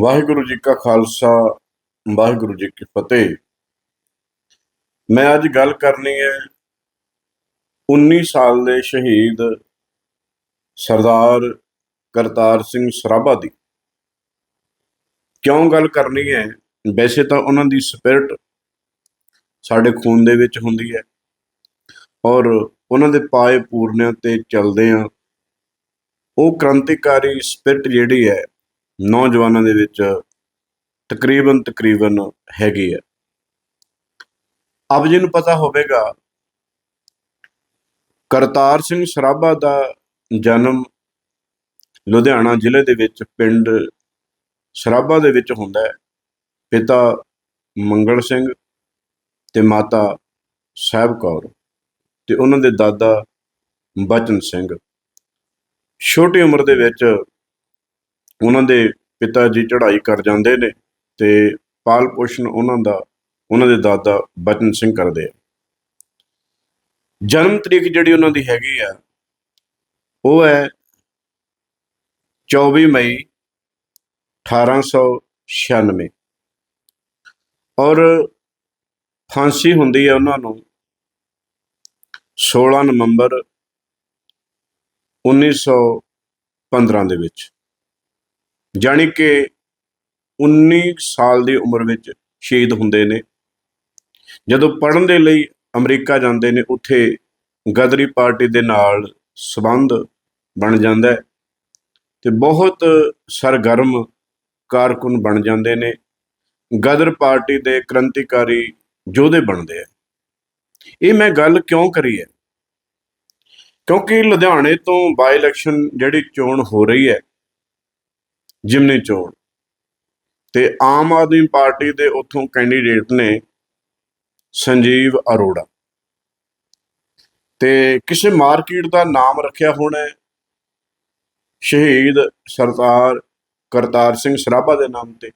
ਵਾਹਿਗੁਰੂ ਜੀ ਕਾ ਖਾਲਸਾ, ਵਾਹਿਗੁਰੂ ਜੀ ਕੀ ਫਤਿਹ। ਮੈਂ ਅੱਜ ਗੱਲ ਕਰਨੀ ਹੈ 19 ਸਾਲ ਦੇ ਸ਼ਹੀਦ ਸਰਦਾਰ ਕਰਤਾਰ ਸਿੰਘ ਸਰਾਭਾ ਦੀ। ਕਿਉਂ ਗੱਲ ਕਰਨੀ ਹੈ? ਵੈਸੇ ਤਾਂ ਉਹਨਾਂ ਦੀ ਸਪਿਰਿਟ ਸਾਡੇ ਖੂਨ ਦੇ ਵਿੱਚ ਹੁੰਦੀ ਹੈ ਔਰ ਉਹਨਾਂ ਦੇ ਪਾਏ ਪੂਰਨਿਆਂ ਤੇ ਚੱਲਦੇ ਆ ਉਹ ਕ੍ਰਾਂਤੀਕਾਰੀ ਸਪਿਰਿਟ ਜਿਹੜੀ ਹੈ ਨੌਜਵਾਨਾਂ ਦੇ ਵਿੱਚ ਤਕਰੀਬਨ ਤਕਰੀਬਨ ਹੈਗੀ ਹੈ। ਆਪ ਜੀ ਨੂੰ ਪਤਾ ਹੋਵੇਗਾ, ਕਰਤਾਰ ਸਿੰਘ ਸਰਾਭਾ ਦਾ ਜਨਮ ਲੁਧਿਆਣਾ ਜ਼ਿਲ੍ਹੇ ਦੇ ਵਿੱਚ ਪਿੰਡ ਸਰਾਭਾ ਦੇ ਵਿੱਚ ਹੁੰਦਾ ਹੈ। ਪਿਤਾ ਮੰਗਲ ਸਿੰਘ ਤੇ ਮਾਤਾ ਸਾਹਿਬ ਕੌਰ ਤੇ ਉਹਨਾਂ ਦੇ ਦਾਦਾ ਬਚਨ ਸਿੰਘ। ਛੋਟੀ ਉਮਰ ਦੇ ਵਿੱਚ ਉਹਨਾਂ ਦੇ ਪਿਤਾ ਜੀ ਚੜ੍ਹਾਈ ਕਰ ਜਾਂਦੇ ਨੇ ਤੇ ਪਾਲ ਪੋਸ਼ਣ ਉਹਨਾਂ ਦਾ, ਉਹਨਾਂ ਦੇ ਦਾਦਾ ਬਚਨ ਸਿੰਘ ਕਰਦੇ ਆ। ਜਨਮ ਤਰੀਕ ਜਿਹੜੀ ਉਹਨਾਂ ਦੀ ਹੈਗੀ ਆ, ਉਹ ਹੈ 24 ਮਈ 1896 ਔਰ ਫਾਂਸੀ ਹੁੰਦੀ ਹੈ ਉਹਨਾਂ ਨੂੰ 16 ਨਵੰਬਰ 1915 ਦੇ ਵਿੱਚ। ਜਾਣੀ ਕਿ 19 ਸਾਲ ਦੀ ਉਮਰ ਵਿੱਚ ਸ਼ਹੀਦ ਹੁੰਦੇ ਨੇ। ਜਦੋਂ ਪੜਨ ਦੇ ਲਈ ਅਮਰੀਕਾ ਜਾਂਦੇ ਨੇ, ਉੱਥੇ ਗਦਰੀ ਪਾਰਟੀ ਦੇ ਨਾਲ ਸਬੰਧ ਬਣ ਜਾਂਦਾ ਹੈ ਤੇ ਬਹੁਤ ਸਰਗਰਮ ਕਾਰਕੁਨ ਬਣ ਜਾਂਦੇ ਨੇ। ਗਦਰ ਪਾਰਟੀ ਦੇ ਕ੍ਰਾਂਤੀਕਾਰੀ ਯੋਧੇ ਬਣਦੇ ਆ। ਇਹ ਮੈਂ ਗੱਲ ਕਿਉਂ ਕਰੀ ਹੈ? ਕਿਉਂਕਿ ਲੁਧਿਆਣੇ ਤੋਂ ਬਾਈ ਇਲੈਕਸ਼ਨ ਜਿਹੜੀ ਚੋਣ ਹੋ ਰਹੀ ਹੈ ਜਿਮਨੀ ਚੋਣ। ਤੇ ਆਮ ਆਦਮੀ ਪਾਰਟੀ ਦੇ ਉੱਥੋਂ ਕੈਂਡੀਡੇਟ ਨੇ ਸੰਜੀਵ ਅਰੋੜਾ। ਤੇ ਕਿਸੇ ਮਾਰਕੀਟ ਦਾ ਨਾਮ ਰੱਖਿਆ ਹੋਣਾ ਸ਼ਹੀਦ ਸਰਦਾਰ ਕਰਤਾਰ ਸਿੰਘ ਸਰਾਭਾ ਦੇ ਨਾਮ ਤੇ।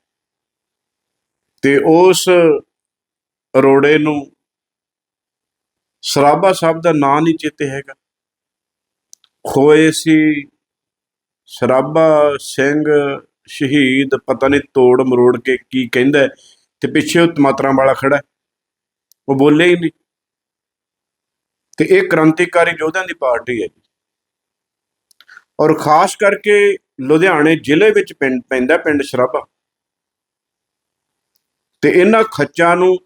ਤੇ ਉਸ ਅਰੋੜੇ ਨੂੰ ਸਰਾਭਾ ਸਾਹਿਬ ਦਾ ਨਾਂ ਨਹੀਂ ਚੇਤੇ ਹੈਗਾ। ਖੋਏ ਸੀ ਸਰਾਭਾ ਸਿੰਘ ਸ਼ਹੀਦ, ਪਤਾ ਨਹੀਂ ਤੋੜ ਮਰੋੜ ਕੇ ਕੀ ਕਹਿੰਦਾ ਤੇ ਪਿੱਛੇ ਉਹ ਟਮਾਟਰਾਂ ਵਾਲਾ ਖੜਾ ਉਹ ਬੋਲੇ ਹੀ ਨਹੀਂ ਤੇ ਇਹ ਕ੍ਰਾਂਤੀਕਾਰੀ ਯੋਧਿਆਂ ਦੀ ਪਾਰਟੀ ਹੈ ਔਰ ਖਾਸ ਕਰਕੇ ਲੁਧਿਆਣੇ ਜ਼ਿਲ੍ਹੇ ਵਿੱਚ ਪਿੰਡ, ਪੈਂਦਾ ਪਿੰਡ ਸਰਾਭਾ ਤੇ ਇਹਨਾਂ ਖੱਚਾਂ ਨੂੰ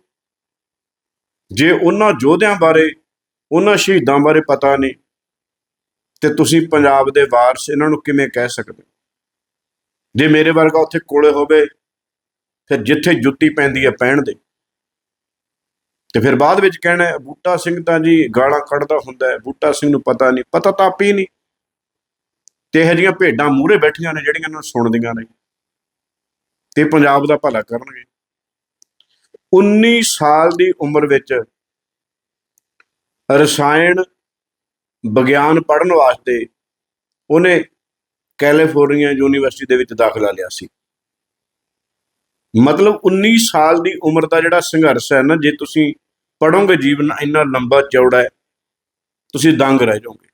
ਜੇ ਉਹਨਾਂ ਯੋਧਿਆਂ ਬਾਰੇ, ਉਹਨਾਂ ਸ਼ਹੀਦਾਂ ਬਾਰੇ ਪਤਾ ਨਹੀਂ ਤੇ ਤੁਸੀਂ ਪੰਜਾਬ ਦੇ ਵਾਰਸ ਇਹਨਾਂ ਨੂੰ ਕਿਵੇਂ ਕਹਿ ਸਕਦੇ ਹੋ? ਜੇ ਮੇਰੇ ਵਰਗਾ ਉੱਥੇ ਕੋਲੇ ਹੋਵੇ, ਫਿਰ ਜਿੱਥੇ ਜੁੱਤੀ ਪੈਂਦੀ ਹੈ ਪਹਿਣ ਦੇ। ਤੇ ਫਿਰ ਬਾਅਦ ਵਿੱਚ ਕਹਿਣਾ ਬੂਟਾ ਸਿੰਘ ਤਾਂ ਜੀ ਗਾਲਾਂ ਕੱਢਦਾ ਹੁੰਦਾ ਹੈ, ਬੂਟਾ ਸਿੰਘ ਨੂੰ ਪਤਾ ਨਹੀਂ, ਪਤਾ ਤਾਂ ਆਪੇ ਹੀ ਨਹੀਂ। ਤੇ ਇਹੋ ਜਿਹੀਆਂ ਭੇਡਾਂ ਮੂਹਰੇ ਬੈਠੀਆਂ ਨੇ ਜਿਹੜੀਆਂ ਨੂੰ ਸੁਣਦੀਆਂ ਨੇ। ਤੇ ਪੰਜਾਬ ਦਾ ਭਲਾ ਕਰਨਗੇ। 19 ਸਾਲ ਦੀ ਉਮਰ ਵਿੱਚ ਰਸਾਇਣ ਵਿਗਿਆਨ ਪੜ੍ਹਨ ਵਾਸਤੇ ਉਹਨੇ ਕੈਲੀਫੋਰਨੀਆ ਯੂਨੀਵਰਸਿਟੀ ਦੇ ਵਿੱਚ ਦਾਖਲਾ ਲਿਆ ਸੀ। ਮਤਲਬ 19 ਸਾਲ ਦੀ ਉਮਰ ਦਾ ਜਿਹੜਾ ਸੰਘਰਸ਼ ਹੈ ਨਾ, ਜੇ ਤੁਸੀਂ ਪੜੋਗੇ ਜੀਵਨ ਇੰਨਾ ਲੰਬਾ ਚੌੜਾ ਹੈ, ਤੁਸੀਂ ਦੰਗ ਰਹਿ ਜਾਓਗੇ।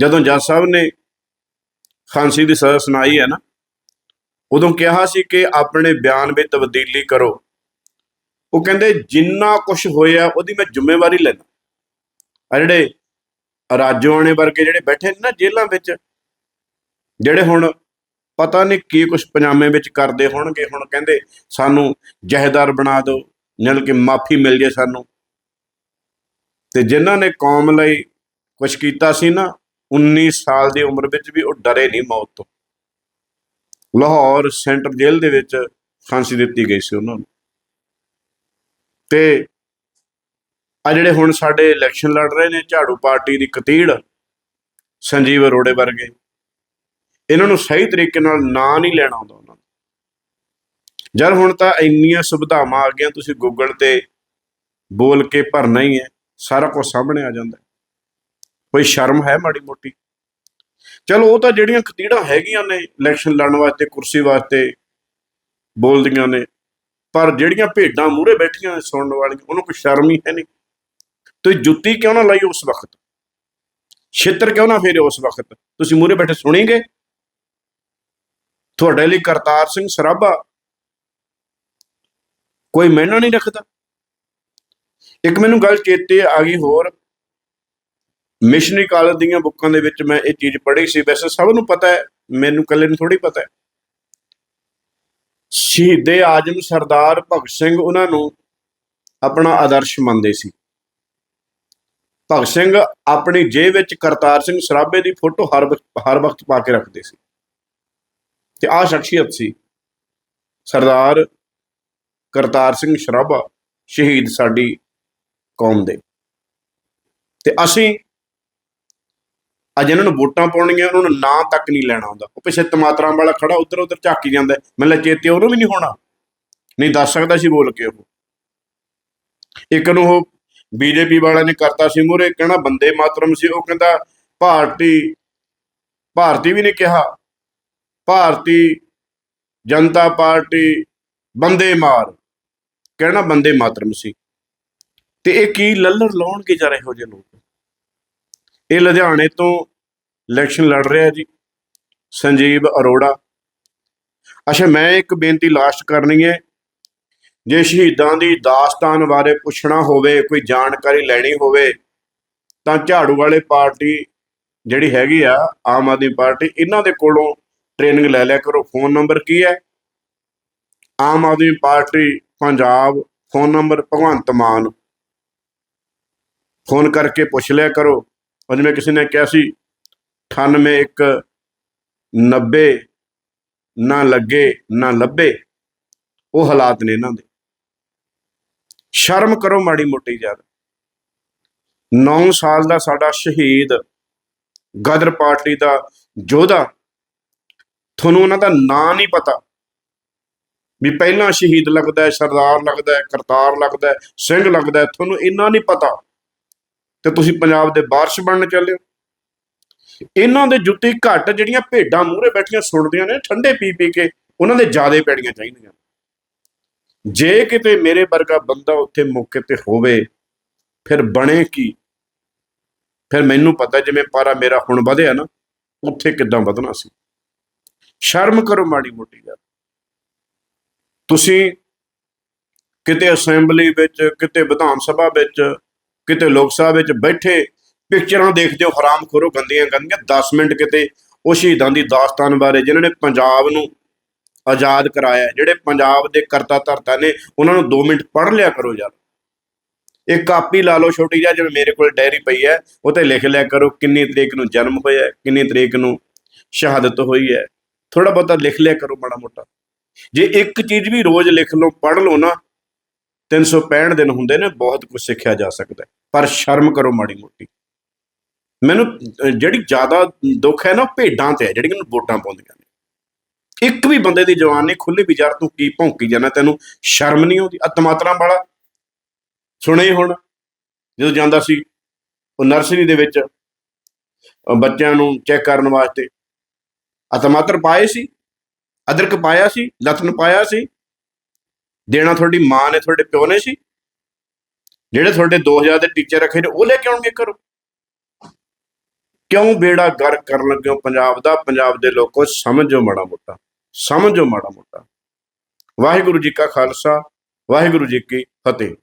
ਜਦੋਂ ਜੱਜ ਸਾਹਿਬ ਨੇ ਖਾਂਸੀ ਦੀ ਸਜ਼ਾ ਸੁਣਾਈ ਹੈ ਨਾ, ਉਦੋਂ ਕਿਹਾ ਸੀ ਕਿ ਆਪਣੇ ਬਿਆਨ ਵਿੱਚ ਤਬਦੀਲੀ ਕਰੋ। ਉਹ ਕਹਿੰਦੇ, ਜਿੰਨਾ ਕੁਝ ਹੋਇਆ ਉਹਦੀ ਮੈਂ ਜ਼ਿੰਮੇਵਾਰੀ ਲੈਣਾ ਆ ਜਿਹੜੇ ਰਾਜੋਆਣੇ ਵਰਗੇ ਜਿਹੜੇ ਬੈਠੇ ਨੇ ਨਾ ਜੇਲ੍ਹਾਂ ਵਿੱਚ, ਜਿਹੜੇ ਹੁਣ ਪਤਾ ਨਹੀਂ ਕੀ ਕੁਝ ਪਜਾਮੇ ਵਿੱਚ ਕਰਦੇ ਹੋਣਗੇ, ਹੁਣ ਕਹਿੰਦੇ ਸਾਨੂੰ ਜਹੇਦਾਰ ਬਣਾ ਦਿਓ ਨਾਲ ਕਿ ਮਾਫੀ ਮਿਲ ਜੇ ਸਾਨੂੰ। ਤੇ ਜਿਨ੍ਹਾਂ ਨੇ ਕੌਮ ਲਈ ਕੁਝ ਕੀਤਾ ਸੀ ਨਾ 19 ਸਾਲ ਦੀ ਉਮਰ ਵਿੱਚ ਵੀ ਉਹ ਡਰੇ ਨਹੀਂ ਮੌਤ ਤੋਂ। ਲਾਹੌਰ ਸੈਂਟਰ ਜੇਲ੍ਹ ਦੇ ਵਿੱਚ ਫਾਂਸੀ ਦਿੱਤੀ ਗਈ ਸੀ ਉਹਨਾਂ ਨੂੰ। ਤੇ ਆ ਜਿਹੜੇ ਹੁਣ ਸਾਡੇ ਇਲੈਕਸ਼ਨ ਲੜ ਰਹੇ ਨੇ ਝਾੜੂ ਪਾਰਟੀ ਦੀ ਕਤੀੜ, ਸੰਜੀਵ ਅਰੋੜੇ ਵਰਗੇ, ਇਹਨਾਂ ਨੂੰ ਸਹੀ ਤਰੀਕੇ ਨਾਲ ਨਾਂ ਨਹੀਂ ਲੈਣਾ ਆਉਂਦਾ ਉਹਨਾਂ ਨੂੰ। ਜਦ ਹੁਣ ਤਾਂ ਇੰਨੀਆਂ ਸੁਵਿਧਾਵਾਂ ਆ ਗਈਆਂ, ਤੁਸੀਂ ਗੂਗਲ ਤੇ ਬੋਲ ਕੇ ਭਰਨਾ ਹੀ ਹੈ, ਸਾਰਾ ਕੁਝ ਸਾਹਮਣੇ ਆ ਜਾਂਦਾ। ਕੋਈ ਸ਼ਰਮ ਹੈ ਮਾੜੀ ਮੋਟੀ? ਚਲੋ ਉਹ ਤਾਂ ਜਿਹੜੀਆਂ ਕਤੀੜਾਂ ਹੈਗੀਆਂ ਨੇ ਇਲੈਕਸ਼ਨ ਲੜਨ ਵਾਸਤੇ, ਕੁਰਸੀ ਵਾਸਤੇ ਬੋਲਦੀਆਂ ਨੇ, ਪਰ ਜਿਹੜੀਆਂ ਭੇਡਾਂ ਮੂਹਰੇ ਬੈਠੀਆਂ ਸੁਣਨ ਵਾਲੀਆਂ, ਉਹਨੂੰ ਕੋਈ ਸ਼ਰਮ ਹੀ ਹੈ ਨਹੀਂ। ਤੁਸੀਂ ਜੁੱਤੀ ਕਿਉਂ ਨਾ ਲਾਈ ਉਸ ਵਕਤ? ਛਿੱਤਰ ਕਿਉਂ ਨਾ ਫੇਰੇ ਉਸ ਵਕਤ? ਤੁਸੀਂ ਮੂਹਰੇ ਬੈਠੇ ਸੁਣੀਗੇ? ਤੁਹਾਡੇ ਲਈ ਕਰਤਾਰ ਸਿੰਘ ਸਰਾਭਾ। ਕੋਈ ਮਹਿਨਾ ਨਹੀਂ ਰੱਖਦਾ। ਇੱਕ ਮੈਨੂੰ ਗੱਲ ਚੇਤੇ ਆ ਗਈ ਹੋਰ। ਮਿਸ਼ਨਰੀ ਕਾਲਜ ਦੀਆਂ ਬੁੱਕਾਂ ਦੇ ਵਿੱਚ ਮੈਂ ਇਹ ਚੀਜ਼ ਪੜ੍ਹੀ ਸੀ। ਵੈਸੇ ਸਭ ਨੂੰ ਪਤਾ ਹੈ, ਮੈਨੂੰ ਇਕੱਲੇ ਨੂੰ ਥੋੜੀ ਪਤਾ ਹੈ। ਸ਼ਹੀਦੇ ਆਜਮ ਸਰਦਾਰ ਭਗਤ ਸਿੰਘ ਉਹਨਾਂ ਨੂੰ ਆਪਣਾ ਆਦਰਸ਼ ਮੰਨਦੇ ਸੀ। ਭਗਤ ਸਿੰਘ ਆਪਣੀ ਜੇਬ ਵਿੱਚ ਕਰਤਾਰ ਸਿੰਘ ਸਰਾਭੇ ਦੀ ਫੋਟੋ ਹਰ ਵਕਤ ਹਰ ਵਕਤ ਪਾ ਕੇ ਰੱਖਦੇ ਸੀ। ਤੇ ਆਹ ਸ਼ਖਸੀਅਤ ਸੀ ਸਰਦਾਰ ਕਰਤਾਰ ਸਿੰਘ ਸਰਾਭਾ, ਸ਼ਹੀਦ ਸਾਡੀ ਕੌਮ ਦੇ। ਤੇ ਅਸੀਂ ਅੱਜ ਇਹਨਾਂ ਨੂੰ ਵੋਟਾਂ ਪਾਉਣੀਆਂ, ਉਹਨਾਂ ਨੂੰ ਨਾਂ ਤੱਕ ਨਹੀਂ ਲੈਣਾ ਆਉਂਦਾ। ਉਹ ਪਿੱਛੇ ਟਮਾਟਰਾਂ ਵਾਲਾ ਖੜਾ, ਉਧਰ ਉਧਰ ਝਾਕੀ ਜਾਂਦਾ। ਹੈ। ਮੈਨੂੰ ਲੱਗ ਚੇਤੇ ਉਹਨੂੰ ਵੀ ਨਹੀਂ ਹੋਣਾ? ਨਹੀਂ, ਦੱਸ ਸਕਦਾ ਸੀ ਬੋਲ ਕੇ ਉਹ। ਇੱਕ ਨੂੰ ਉਹ ਬੀਜੇਪੀ ਵਾਲਿਆਂ ਨੇ ਕਰਤਾ ਸੀ ਮੂਹਰੇ ਕਹਿਣਾ ਬੰਦੇ ਮਾਤਰਮ ਸੀ, ਉਹ ਕਹਿੰਦਾ ਭਾਰਤੀ ਭਾਰਤੀ ਵੀ ਨੇ ਕਿਹਾ। ਭਾਰਤੀ ਜਨਤਾ ਪਾਰਟੀ, ਬੰਦੇ ਮਾਰ। ਕਹਿਣਾ ਬੰਦੇ ਮਾਤਰਮ ਸੀ। ਤੇ ਇਹ ਕੀ ਲੱਲਰ ਲਾਉਣਗੇ ਜਰਾ ਇਹੋ ਜਿਹੇ ਲੋਕ? ਇਹ ਲੁਧਿਆਣੇ ਤੋਂ ਇਲੈਕਸ਼ਨ ਲੜ ਰਿਹਾ ਜੀ, ਸੰਜੀਵ ਅਰੋੜਾ। ਅੱਛਾ, ਮੈਂ ਇੱਕ ਬੇਨਤੀ ਲਾਸਟ ਕਰਨੀ ਹੈ। ਜੇ ਸ਼ਹੀਦਾਂ ਦੀ ਦਾਸਤਾਨ ਬਾਰੇ ਪੁੱਛਣਾ ਹੋਵੇ, ਕੋਈ ਜਾਣਕਾਰੀ ਲੈਣੀ ਹੋਵੇ, ਤਾਂ ਝਾੜੂ ਵਾਲੇ ਪਾਰਟੀ ਜਿਹੜੀ ਹੈਗੀ ਆ, ਆਮ ਆਦਮੀ ਪਾਰਟੀ, ਇਹਨਾਂ ਦੇ ਕੋਲੋਂ ਟ੍ਰੇਨਿੰਗ ਲੈ ਲਿਆ ਕਰੋ। ਫੋਨ ਨੰਬਰ ਕੀ ਹੈ? Aam Aadmi Party Punjab phone number Bhagwant Mann. Phone ਕਰਕੇ ਪੁੱਛ ਲਿਆ ਕਰੋ। ਉਹ ਜਿਵੇਂ ਕਿਸੇ ਨੇ ਕਿਹਾ ਸੀ 98 ਇੱਕ 90 ਨਾ ਲੱਗੇ, ਨਾ ਲੱਭੇ। ਉਹ ਹਾਲਾਤ ਨੇ ਇਹਨਾਂ ਦੇ। ਸ਼ਰਮ ਕਰੋ ਮਾੜੀ ਮੋਟੀ ਯਾਰ। 9 ਸਾਲ ਦਾ ਸਾਡਾ ਸ਼ਹੀਦ ਗਦਰ ਪਾਰਟੀ ਦਾ ਯੋਧਾ, ਤੁਹਾਨੂੰ ਉਹਨਾਂ ਦਾ ਨਾਂ ਨਹੀਂ ਪਤਾ। ਵੀ ਪਹਿਲਾਂ ਸ਼ਹੀਦ ਲੱਗਦਾ ਹੈ, ਸਰਦਾਰ ਲੱਗਦਾ ਹੈ, ਕਰਤਾਰ ਲੱਗਦਾ ਹੈ, ਸਿੰਘ ਲੱਗਦਾ ਹੈ, ਤੁਹਾਨੂੰ ਇੰਨਾ ਨਹੀਂ ਪਤਾ। ਤੇ ਤੁਸੀਂ ਪੰਜਾਬ ਦੇ ਬਾਰਸ਼ ਬਣਨ ਚੱਲੇ ਹੋ। ਇਹਨਾਂ ਦੇ ਜੁੱਤੀ ਘੱਟ ਜਿਹੜੀਆਂ ਭੇਡਾਂ ਮੂਹਰੇ ਬੈਠੀਆਂ ਸੁਣਦੀਆਂ ਨੇ, ਠੰਡੇ ਪੀ ਪੀ ਕੇ, ਉਹਨਾਂ ਦੇ ਜਿਆਦੇ ਪੈੜੀਆਂ ਚਾਹੀਦੀਆਂ ਜੇ ਕਿਤੇ ਮੇਰੇ ਵਰਗਾ ਬੰਦਾ ਉੱਥੇ ਮੌਕੇ ਤੇ ਹੋਵੇ, ਫਿਰ ਬਣੇ ਕੀ? ਫਿਰ ਮੈਨੂੰ ਪਤਾ ਜਿਵੇਂ ਪਾਰਾ ਮੇਰਾ ਹੁਣ ਵਧਿਆ ਨਾ, ਉੱਥੇ ਕਿੱਦਾਂ ਵਧਣਾ ਸੀ? ਸ਼ਰਮ ਕਰੋ ਮਾੜੀ ਮੋਟੀ ਗੱਲ। ਤੁਸੀਂ ਕਿਤੇ ਅਸੈਂਬਲੀ ਵਿੱਚ, ਕਿਤੇ ਵਿਧਾਨ ਸਭਾ ਵਿੱਚ, ਕਿਤੇ ਲੋਕ ਸਭਾ ਵਿੱਚ ਬੈਠੇ, ਪਿਕਚਰਾਂ ਦੇਖਦੇ ਹੋ, ਹਰਾਮ ਖੋਰੋ, ਗੰਦੀਆਂ ਗੰਦੀਆਂ 10 ਮਿੰਟ ਕਿਤੇ ਉਹ ਸ਼ਹੀਦਾਂ ਦੀ ਦਾਸਤਾਨ ਬਾਰੇ ਜਿਨ੍ਹਾਂ ਨੇ ਪੰਜਾਬ ਨੂੰ ਆਜ਼ਾਦ ਕਰਾਇਆ ਜਿਹੜੇ ਪੰਜਾਬ ਦੇ ਕਰਤਾ ਧਰਤਾ ਨੇ, ਉਹਨਾਂ ਨੂੰ 2 ਮਿੰਟ ਪੜ੍ਹ ਲਿਆ ਕਰੋ ਯਾਰ। ਇੱਕ ਕਾਪੀ ਲਾ ਲਓ ਛੋਟੀ ਜਿਹੀ, ਜਿਵੇਂ ਮੇਰੇ ਕੋਲ ਡਾਇਰੀ ਪਈ ਹੈ ਉਹ ਤੇ ਲਿਖ ਲਿਆ ਕਰੋ ਕਿੰਨੀ ਤਰੀਕ ਨੂੰ ਜਨਮ ਹੋਇਆ ਕਿੰਨੀ ਤਰੀਕ ਨੂੰ ਸ਼ਹਾਦਤ ਹੋਈ ਹੈ। ਥੋੜਾ ਬਹੁਤਾ ਲਿਖ ਲਿਆ ਕਰੋ ਮਾੜਾ ਮੋਟਾ। ਜੇ ਇੱਕ ਚੀਜ਼ ਵੀ ਰੋਜ਼ ਲਿਖ ਲਓ, ਪੜ੍ਹ ਲਓ ਨਾ 365 ਦਿਨ ਹੁੰਦੇ ਨੇ, ਬਹੁਤ ਕੁਝ ਸਿੱਖਿਆ ਜਾ ਸਕਦਾ ਪਰ ਸ਼ਰਮ ਕਰੋ ਮਾੜੀ ਮੋਟੀ। ਮੈਨੂੰ ਜਿਹੜੀ ਜ਼ਿਆਦਾ ਦੁੱਖ ਹੈ ਨਾ ਭੇਡਾਂ ਤੇ ਹੈ, ਜਿਹੜੀਆਂ ਨੂੰ ਵੋਟਾਂ ਪਾਉਂਦੀਆਂ ਨੇ। ਇੱਕ ਵੀ ਬੰਦੇ ਦੀ ਜਵਾਨ ਨੇ ਖੁੱਲੀ ਵਿਚਾਰ ਤੂੰ ਕੀ ਭੌਂਕੀ ਜਾਂਦਾ, ਤੈਨੂੰ ਸ਼ਰਮ ਨਹੀਂ ਆਉਂਦੀ ਅਤਮਾਤਰਾ ਵਾਲਾ। ਸੁਣੇ ਹੁਣ, ਜਦੋਂ ਜਾਂਦਾ ਸੀ, ਉਹ ਨਰਸਰੀ ਦੇ ਵਿੱਚ ਬੱਚਿਆਂ ਨੂੰ ਚੈੱਕ ਕਰਨ ਵਾਸਤੇ ਅਤਮਾਤਰ ਪਾਏ ਸੀ, ਅਦਰਕ ਪਾਇਆ ਸੀ, ਲਸਣ ਪਾਇਆ ਸੀ, ਦੇਣਾ ਤੁਹਾਡੀ ਮਾਂ ਨੇ ਤੁਹਾਡੇ ਪਿਓ ਨੇ ਸੀ, ਜਿਹੜੇ ਤੁਹਾਡੇ 2000 ਦੇ ਟੀਚਰ ਰੱਖੇ ਨੇ, ਉਹ ਲੈ ਕੇ ਆਉਣਗੇ ਕਰੋ ਕਿਉਂ ਬੇੜਾ ਗਰ ਕਰਨ ਲੱਗੇ ਪੰਜਾਬ ਦਾ, ਪੰਜਾਬ ਦੇ ਲੋਕੋ, ਸਮਝੋ ਮਾੜਾ ਮੋਟਾ। ਸਮਝੋ ਮਾੜਾ ਮੋਟਾ। ਵਾਹਿਗੁਰੂ ਜੀ ਕਾ ਖਾਲਸਾ ਵਾਹਿਗੁਰੂ ਜੀ ਕੀ ਫਤਿਹ।